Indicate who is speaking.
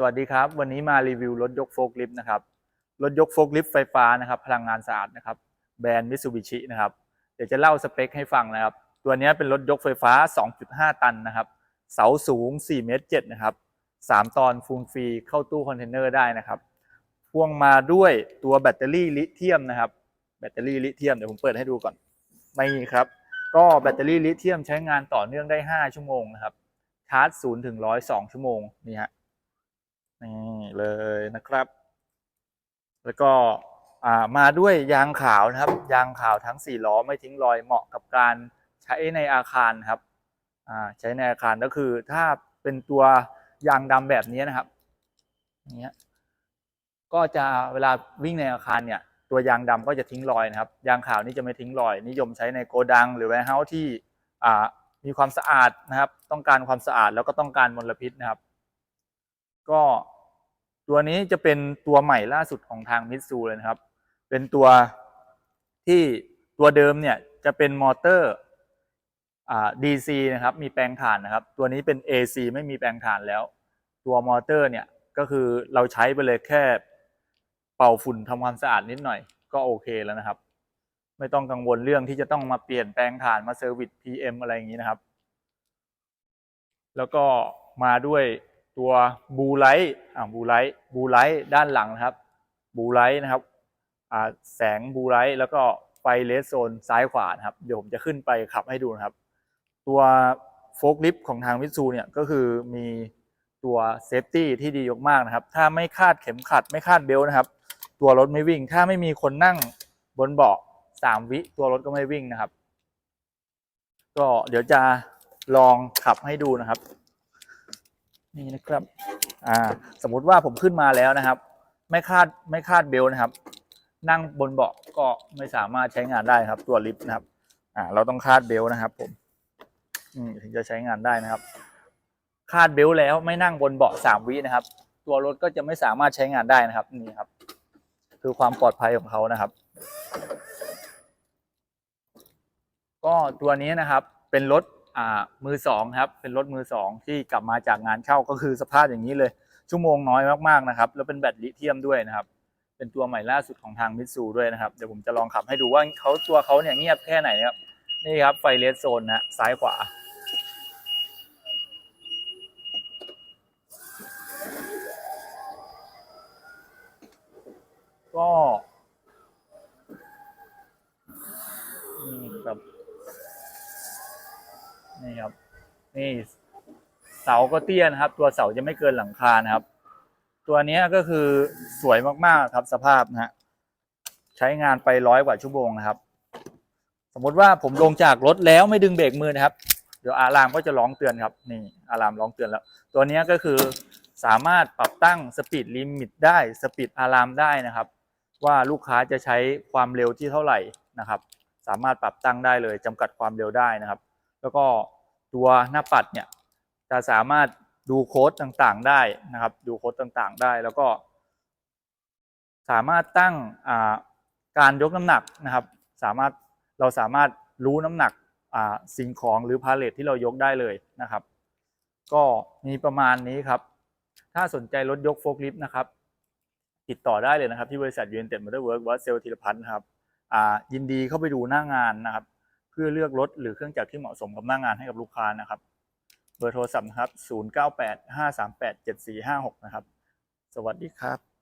Speaker 1: สวัสดีครับ วันนี้มารีวิวรถยกโฟล์คลิฟต์นะครับ รถยกโฟล์คลิฟต์ไฟฟ้านะครับ พลังงานสะอาดนะครับ แบรนด์มิ t ซูบิชินะครับ เดี๋ยวจะเล่าสเปคให้ฟังนะครับ ตัวนี้เป็นรถยกไฟฟ้า 2.5 ตันนะครับ เสาสูง 4 เมตร7นะครับ 3 ตอนฟูลฟรีเข้าตู้คอนเทนเนอร์ได้นะครับ พ่วงมาด้วยตัวแบตเตอรี่ลิเธียมนะครับ แบตเตอรี่ลิเธียมเดี๋ยวผมเปิดให้ดูก่อนไม่ครับ ก็แบตเตอรี่ลิเธียมใช้งานต่อเนื่องได้ 5 ชั่วโมงนะครับ ชาร์จ0ถึง100 2ชั่วโมงนี่ฮะ นี่เลยนะครับ แล้วก็มาด้วยยางขาวนะครับ ยางขาวทั้ง 4 ล้อไม่ทิ้งรอยเหมาะกับการใช้ในอาคารครับใช้ในอาคารก็คือถ้าเป็นตัวยางดำแบบนี้นะครับอย่างเงี้ยก็จะเวลาวิ่งในอาคารเนี่ยตัวยางดำก็จะทิ้งรอยนะครับ ยางขาวนี่จะไม่ทิ้งรอย นิยมใช้ในโกดัง หรือแวร์เฮาส์ที่มีความสะอาดนะครับ ต้องการความสะอาดแล้วก็ต้องการมลพิษนะครับ ก็ตัวนี้จะเป็นตัวใหม่ล่าสุดของทางมิตซูเลยนะครับ เป็นตัวที่ตัวเดิมเนี่ยจะเป็นมอเตอร์อ่า DC นะครับ มีแปลงถ่านนะครับ ตัวนี้เป็น AC ไม่มีแปลงถ่านแล้ว ตัวมอเตอร์เนี่ยก็คือเราใช้ไปเลยแค่เป่าฝุ่นทำความสะอาดนิดหน่อย ก็โอเคแล้วนะครับ ไม่ต้องกังวลเรื่องที่จะต้องมาเปลี่ยนแปลงถ่านมาเซอร์วิส PM อะไรอย่างนี้นะครับ แล้วก็มาด้วย ตัวบูไลท์อ่าบูไลท์บูไลท์ด้านหลังนะครับบูไลท์นะครับอ่าแสงบูไลท์แล้วก็ไฟเลสโซนซ้ายขวานะครับเดี๋ยวผมจะขึ้นไปขับให้ดูนะครับ ตัวโฟกลิฟของทางมิตซูเนี่ยก็คือมีตัวเซฟตี้ที่ดีมากนะครับ ถ้าไม่คาดเข็มขัดไม่คาดเบลต์นะครับ ตัวรถไม่วิ่ง ถ้าไม่มีคนนั่งบนเบาะสามวิตัวรถก็ไม่วิ่งนะครับ ก็เดี๋ยวจะลองขับให้ดูนะครับ นี่นะครับ อ่า สมมุติว่าผมขึ้นมาแล้วนะครับ ไม่คาดไม่คาดเบลต์นะครับ นั่งบนเบาะก็ไม่สามารถใช้งานได้ครับ ตัวลิฟต์นะครับ อ่า เราต้องคาดเบลต์นะครับ ผม อืมถึงจะใช้งานได้นะครับ คาดเบลต์แล้วไม่นั่งบนเบาะสามวินะครับ ตัวรถก็จะไม่สามารถใช้งานได้นะครับ นี่ครับ คือความปลอดภัยของเขานะครับ ก็ตัวนี้นะครับ เป็นรถ มือสองครับ เป็นรถมือสองที่กลับมาจากงานเช่าก็คือสภาพอย่างนี้เลย ชั่วโมงน้อยมากๆนะครับ แล้วเป็นแบตลิเธียมด้วยนะครับ เป็นตัวใหม่ล่าสุดของทางมิตซูด้วยนะครับ เดี๋ยวผมจะลองขับให้ดูว่าเขาตัวเขาเนี่ยเงียบแค่ไหนครับ นี่ครับไฟเลสโซนนะซ้ายขวา ก็นี่ครับ นี่ครับ นี่เสาก็เตี้ยนะครับ ตัวเสาจะไม่เกินหลังคานะครับ ตัวนี้ก็คือสวยมากๆครับสภาพนะฮะใช้งานไปร้อยกว่าชั่วโมงนะครับ สมมติว่าผมลงจากรถแล้วไม่ดึงเบรกมือนะครับ เดี๋ยวอารามก็จะร้องเตือนครับ นี่อารามร้องเตือนแล้ว ตัวนี้ก็คือสามารถปรับตั้งสปีดลิมิตได้สปีดอารามได้นะครับ ว่าลูกค้าจะใช้ความเร็วที่เท่าไหร่นะครับ สามารถปรับตั้งได้เลยจำกัดความเร็วได้นะครับ แล้วก็ตัวหน้าปัดเนี่ยจะสามารถดูโค้ดต่างๆได้นะครับ ดูโค้ดต่างๆได้แล้วก็ สามารถตั้งการยกน้ำหนักนะครับ สามารถเราสามารถรู้น้ำหนักสิ่งของหรือพาเลทที่เรายกได้เลยนะครับ ก็มีประมาณนี้ครับ ถ้าสนใจรถยกโฟล์คลิฟต์นะครับ ติดต่อได้เลยนะครับที่บริษัทยูเอ็นเต็ดมอเตอร์เวิร์กวัดเซลธีรพัฒน์ครับยินดีเข้าไปดูหน้างานนะครับ พื่อเลือกรถหรือเครื่องจักรที่เหมาะสมกับหน้างานให้กับลูกค้านะครับ เบอร์โทรศัพท์นะครับ 098 538 7456 นะครับ สวัสดีครับ